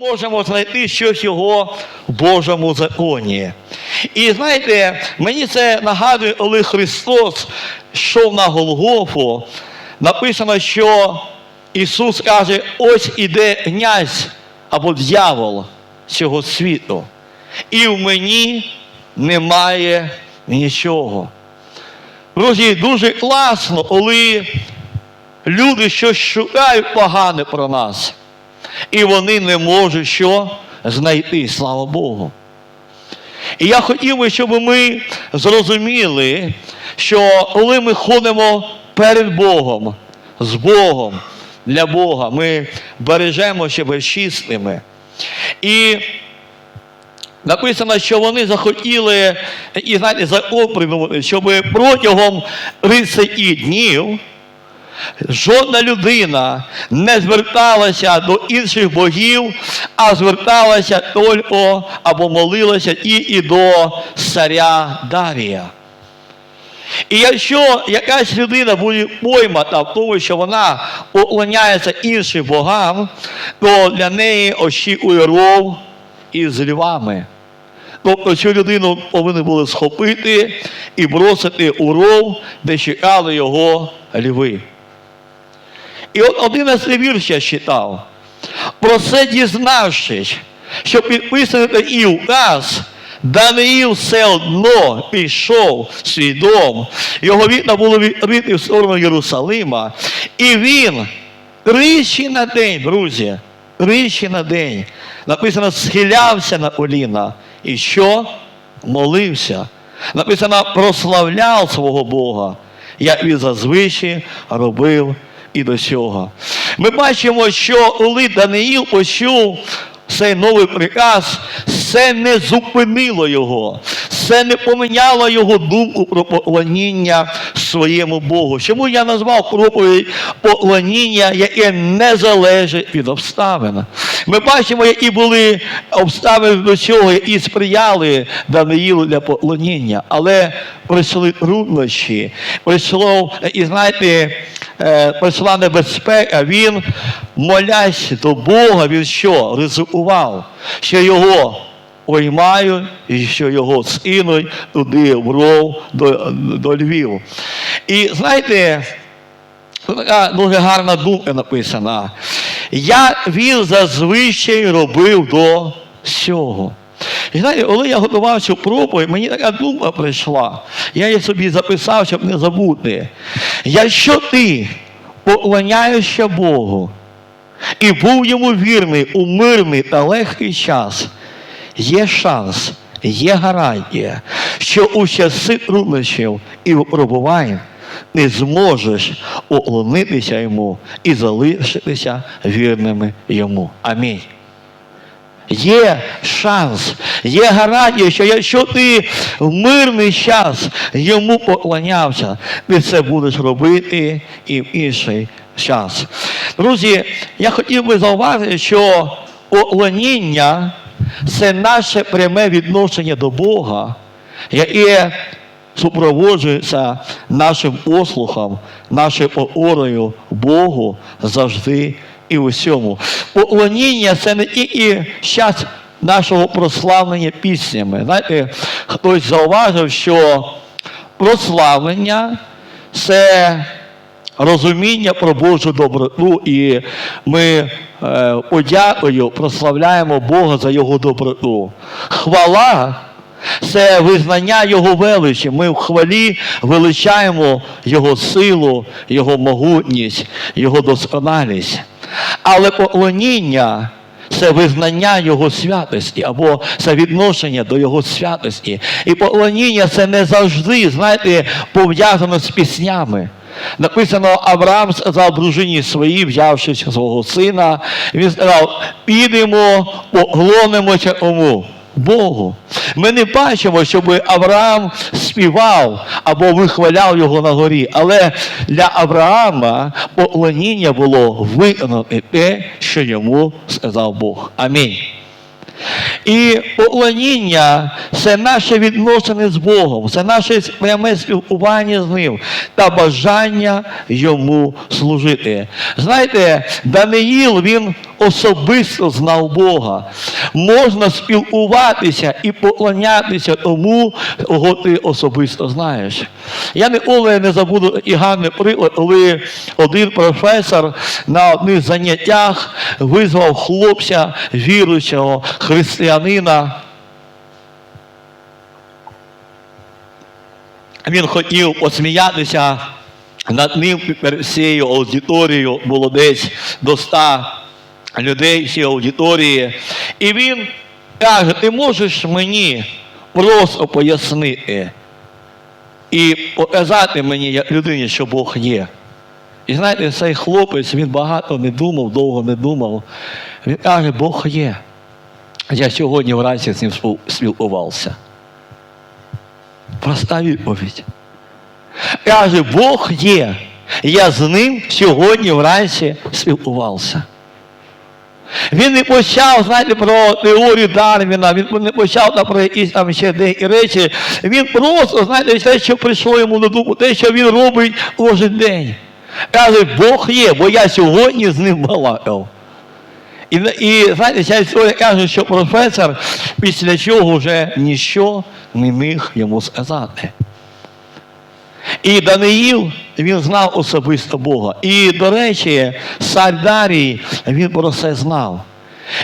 можемо знайти щось його в Божому законі. І знаєте, мені це нагадує, коли Христос йшов на Голгофу, написано, що Ісус каже, ось іде князь або дьявол цього світу. І в мені немає нічого. Друзі, дуже класно, коли люди щось шукають погане про нас. І вони не можуть що знайти, слава Богу. І я хотів би, щоб ми зрозуміли, що коли ми ходимо перед Богом, з Богом, для Бога, ми бережемо себе чистими. І написано, що вони захотіли, і знаєте, щоб протягом 30 днів жодна людина не зверталася до інших богів, а зверталася тільки або молилася і до царя Дарія. І якщо якась людина буде поймата в тому, що вона поклоняється іншим богам, то для неї очікує ров із львами. Тобто цю людину повинні були схопити і бросити у ров, де чекали його льви. І от 11 вірш я читав. Про це дізнавшись, що підписаний такий указ, Даниїл все одно пішов свій дом, його вікна було відкриті в сторону Єрусалима, і він тричі на день, друзі, тричі на день, написано, схилявся на коліна. І що? Молився. Написано, прославляв свого Бога, як він зазвичай робив і до цього. Ми бачимо, що Улит Даниїл почув цей новий приказ, це не зупинило його, це не поміняло його думку про поклоніння своєму Богу. Чому я назвав проповідь поклоніння, яке не залежить від обставин? Ми бачимо, які були обставини до цього, які сприяли Даниїлу для поклоніння, але прийшли труднощі, прийшло, і знаєте, е, прийшла небезпека, він, молясь до Бога, він що? Ризикував, що його поймають і що його скинуть туди в ров до, до Львів. І знаєте, така дуже гарна думка написана. Я він зазвичай робив до цього. І знаєте, коли я готував цю проповідь, мені така думка прийшла. Я її собі записав, щоб не забути. Якщо ти поклоняєшся Богу і був йому вірний у мирний та легкий час, є шанс, є гарантія, що у часи труднощів і випробувань не зможеш уклонитися йому і залишитися вірними йому. Амінь. Є шанс, є гарантія, що якщо ти в мирний час йому поклонявся, ти це будеш робити і в інший час. Друзі, я хотів би зауважити, що поклоніння це наше пряме відношення до Бога, яке супроводжується нашим послухом, нашою покорою Богу завжди і усьому. Поклоніння це не тільки час нашого прославлення піснями. Знаєте, хтось зауважив, що прославлення це розуміння про Божу доброту, і ми е, подякою прославляємо Бога за Його доброту. Хвала це визнання Його величі. Ми в хвалі величаємо Його силу, Його могутність, Його досконалість. Але поклоніння це визнання Його святості, або це відношення до Його святості. І поклоніння це не завжди, знаєте, пов'язано з піснями. Написано, Авраам сказав дружині своїй, взявши свого сина, він сказав, підемо, поклонимося кому? Богу. Ми не бачимо, щоб Авраам співав або вихваляв його на горі. Але для Авраама поклоніння було виконати те, що йому сказав Бог. Амінь. І поклоніння це наше відносини з Богом, це наше пряме спілкування з Ним та бажання йому служити. Знаєте, Даниїл він особисто знав Бога. Можна спілкуватися і поклонятися тому, кого ти особисто знаєш. Я ніколи не забуду і гарний приклад, коли один професор на одних заняттях визвав хлопця віруючого християнина. Він хотів посміятися над ним всією аудиторією, було десь до ста людей в аудиторії. І він каже, ти можеш мені просто пояснити і показати мені, як людині, що Бог є. І знаєте, цей хлопець, він багато не думав, довго не думав. Він каже, Бог є. Я сьогодні вранці з ним спілкувався. Проста відповідь. Каже, Бог є. Я з ним сьогодні вранці спілкувався. Він не почав, знаєте, про теорію Дарвіна, він не почав там про якісь там ще деякі речі. Він просто, знаєте, те, що прийшло йому на думку, те, що він робить кожен день. Каже, Бог є, бо я сьогодні з ним балакав. І, і знаєте, ця історія каже, що професор після чого вже ніщо не міг йому сказати. І Даниїл, він знав особисто Бога. І, до речі, цар Дарій, він про це знав.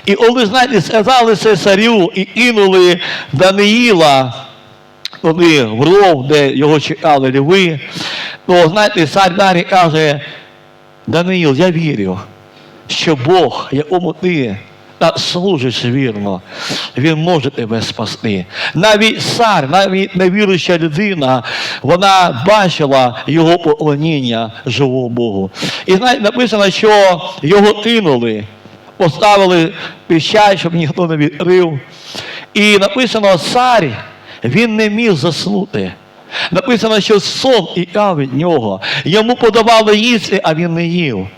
І коли, знаєте, сказали це царю і кинули Даниїла туди в ров, де його чекали льви, то, знаєте, цар Дарій каже, Даниїл, я вірю, що Бог, якому ти та служиш вірно, він може тебе спасти. Навіть цар, навіть невіруюча людина, вона бачила його поклоніння живого Богу. І знаєте, написано, що його кинули, поставили піщать, щоб ніхто не відкрив. І написано, цар, він не міг заснути. Написано, що сон ікав від нього. Йому подавали їсти, а він не їв.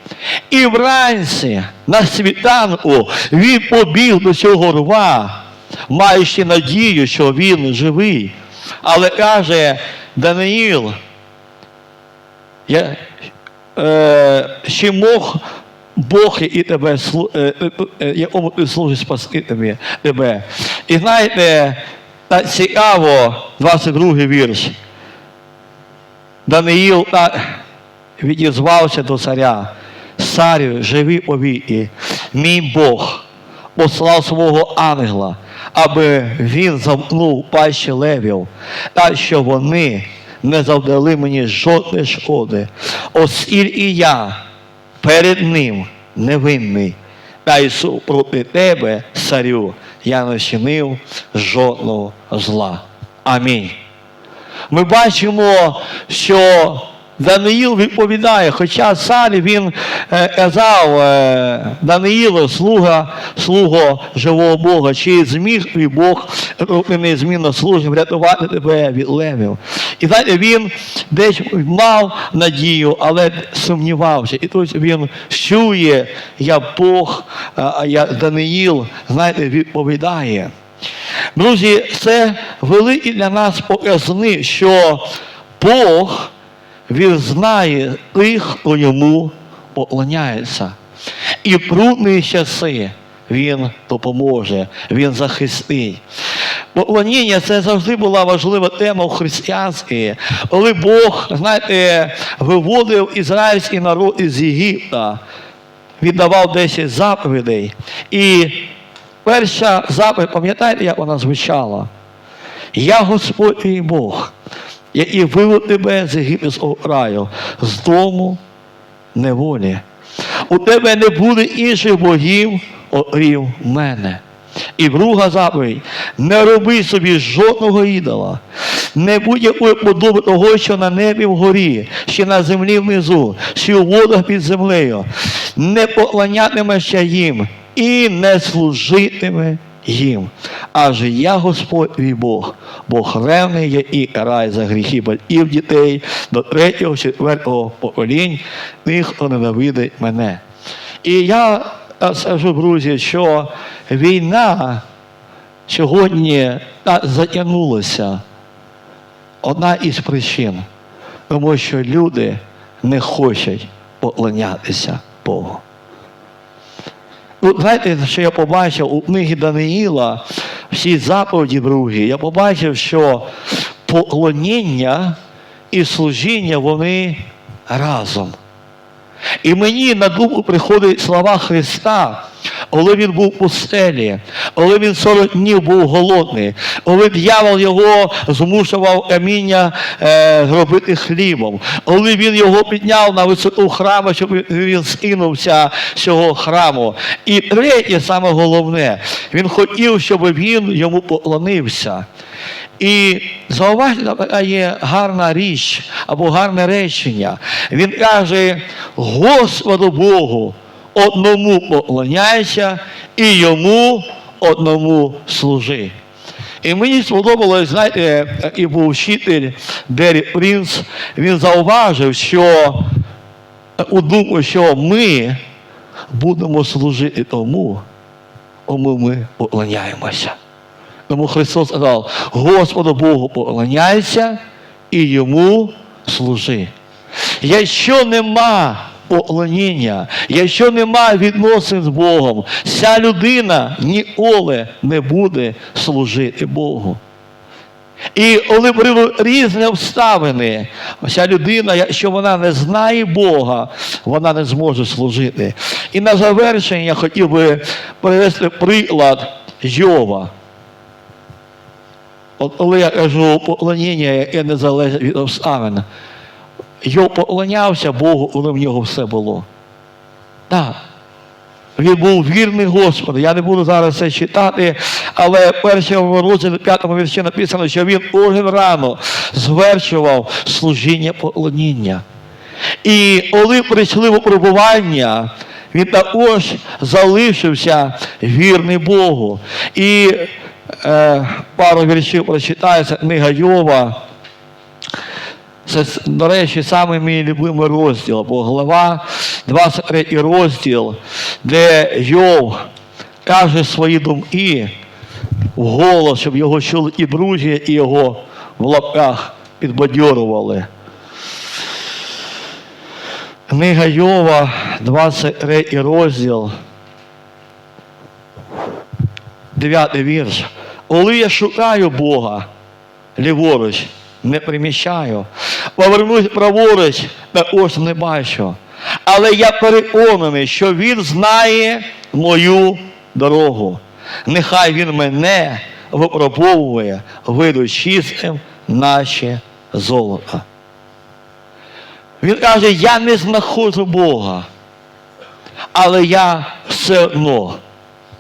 І вранці на світанку він побіг до цього рва, маючи надію, що він живий. Але каже Даниїл, я, е, чи мог Бог і тебе, е, е, е, якому ти служиш спасти тебе. І знаєте, та цікаво, 22 вірш. Даниїл та, відізвався до царя. Царю, живі повіки, мій Бог послав свого ангела, аби він замкнув пащі левів, так що вони не завдали мені жодної шкоди, оскільки я перед ним невинний, та й су- проти тебе, царю, я не чинив жодного зла. Амінь. Ми бачимо, що Даниїл відповідає, хоча цар він е, казав е, Даниїлу, слуга, слуго живого Бога, чи зміг твій Бог незмінно службу, врятувати тебе від левів. І знаєте, він десь мав надію, але сумнівався. І тут він чує, я Бог, а я Даниїл, знаєте, відповідає. Друзі, це великий для нас показник, що Бог він знає тих, хто йому поклоняється. І в трудні часи він допоможе, він захистить. Поклоніння це завжди була важлива тема в християнстві. Коли Бог, знаєте, виводив ізраїльський народ із Єгипта, віддавав 10 заповідей. І перша заповідь, пам'ятаєте, як вона звучала? Я Господь твій Бог, який вивів тебе з єгипетського раю, з дому неволі. У тебе не буде інших богів, окрім мене. І друга заповідь, не роби собі жодного ідола, не будь-якої подоби того, що на небі вгорі, що на землі внизу, що у водах під землею, не поклонятимешся їм і не служитиме їм. Аж я Господь твій Бог, Бог ревний є і карає за гріхи батьків дітей до третього, четвертого поколінь, тих, хто ненавидить мене. І я е, скажу, друзі, що війна сьогодні так затягнулося. Одна із причин, тому що люди не хочуть поклонятися Богу. Ну, знаєте, що я побачив у книгі Даниїла, всі заповіді другі, я побачив, що поклоніння і служіння вони разом. І мені на думку приходять слова Христа, коли він був у пустелі, коли він 40 днів був голодний, коли дьявол його змушував каміння е, зробити хлібом, коли він його підняв на висоту храму, щоб він скинувся з цього храму. І третє, саме головне, він хотів, щоб він йому поклонився. І зауважте, така є гарна річ або гарне речення. Він каже, Господу Богу одному поклоняйся і йому одному служи. І мені сподобалось, знаєте, і був вчитель Дері Принц, він зауважив, що у думку, що ми будемо служити тому, кому ми поклоняємося. Тому Христос сказав, Господу Богу поклоняйся і йому служи. Якщо нема поклоніння, якщо нема відносин з Богом, ця людина ніколи не буде служити Богу. І коли прийдуть різні обставини, ця людина, якщо вона не знає Бога, вона не зможе служити. І на завершення я хотів би привести приклад Йова. От коли я кажу поклоніння, яке не залежить від обставин, Йов поклонявся Богу, коли в нього все було. Так. Він був вірний Господу. Я не буду зараз це читати, але в першому розділі п'ятому вірші написано, що він кожен рано звершував служіння поклоніння. І коли прийшли випробування, він також залишився вірний Богу. І е, пару віршів прочитається книга Йова. Це, до речі, саме мій любимий розділ, бо глава 23 розділ, де Йов каже свої думки в голос, щоб його чули і друзі, і його в лапках підбадьорували. Книга Йова, 23 розділ, 9 вірш. Коли я шукаю Бога ліворуч, не приміщаю. Повернусь праворуч, також не бачу. Але я переконаний, що Він знає мою дорогу. Нехай Він мене випробовує, виду наче золото. Він каже, я не знаходжу Бога, але я все одно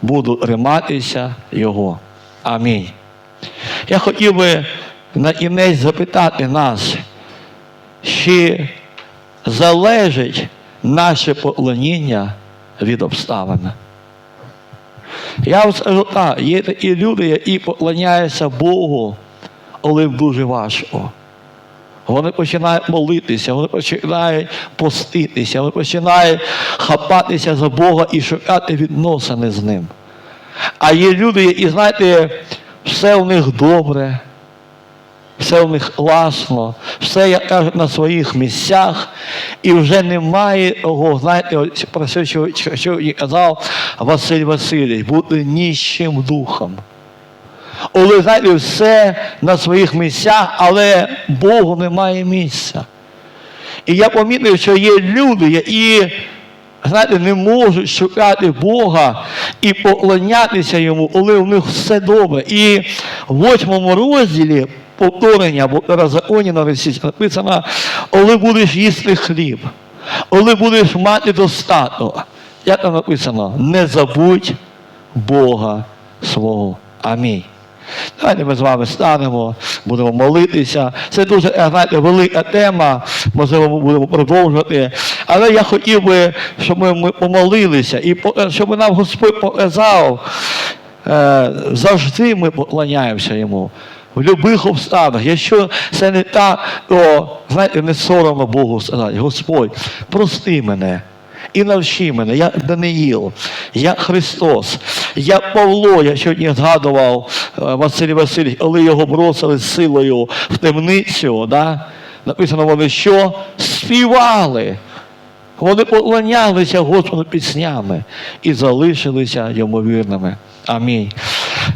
буду триматися Його. Амінь. Я хотів би на кінець запитати нас, чи залежить наше поклоніння від обставин. Я вам скажу так, є такі люди, які поклоняються Богу, але дуже важко. Вони починають молитися, вони починають поститися, вони починають хапатися за Бога і шукати відносини з ним. А є люди, які, знаєте, все у них добре, все у них класно, все, як кажуть, на своїх місцях, і вже немає того, знаєте, про це, що, що і казав Василь Васильович, бути ніщим духом. Коли, знаєте, все на своїх місцях, але Богу немає місця. І я помітив, що є люди, які, знаєте, не можуть шукати Бога і поклонятися йому, коли у них все добре. І в восьмому розділі повторення, бо на законі на російській написано, коли будеш їсти хліб, коли будеш мати достаток. Як там написано? Не забудь Бога свого. Амінь. Давайте ми з вами станемо, будемо молитися. Це дуже знаєте, велика тема, можливо, ми будемо продовжувати. Але я хотів би, щоб ми, ми помолилися і щоб нам Господь показав, е, завжди ми поклоняємося йому. В будь-яких обставинах. Якщо це не так, то знаєте, не соромно Богу сказати, Господь, прости мене. і навчи мене, я Даниїл, я Христос, я Павло, я сьогодні згадував е, Василь Васильович, коли його бросили з силою в темницю, да? написано вони що? Співали. Вони поклонялися Господу піснями і залишилися йому вірними. Амінь.